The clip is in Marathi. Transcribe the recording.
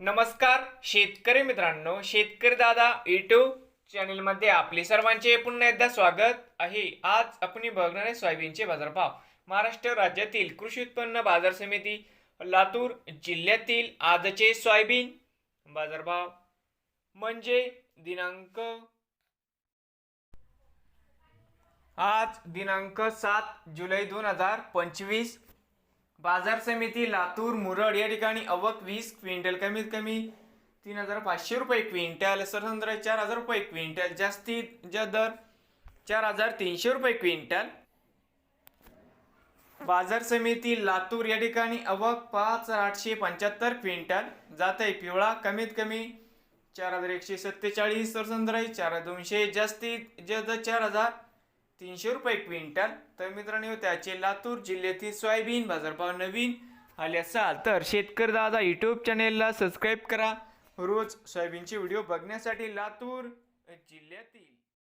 नमस्कार शेतकरी मित्रांनो शेतकरी दादा युट्यूब चॅनलमध्ये आपले सर्वांचे पुन्हा एकदा स्वागत आहे. आज आपण बघणार आहे सोयाबीनचे बाजारभाव. महाराष्ट्र राज्यातील कृषी उत्पन्न बाजार समिती लातूर जिल्ह्यातील आजचे सोयाबीन बाजारभाव म्हणजे दिनांक आज दिनांक सात जुलै दोन हजार पंचवीस बाजार समिती लातूर मुरड या ठिकाणी अवक वीस क्विंटल कमीत कमी तीन हजार पाचशे रुपये क्विंटल सरसंद्र चार हजार रुपये क्विंटल जास्तीत जा दर चार हजार तीनशे रुपये क्विंटल. बाजार समिती लातूर या ठिकाणी अवक पाच आठशे पंच्याहत्तर क्विंटल जात आहे पिवळा कमीत कमी चार हजार एकशे सत्तेचाळीस सरसंद्र चार हजार दोनशे जास्तीत जास्त चार हजार तीनशे रुपये क्विंटल. तर मित्रांनो त्याचे लातूर जिल्ह्यातील सोयाबीन बाजारभाव नवीन आले असाल तर शेतकरी दादा यूट्यूब चॅनेलला सबस्क्राईब करा. रोज सोयाबीनचे व्हिडिओ बघण्यासाठी लातूर जिल्ह्यातील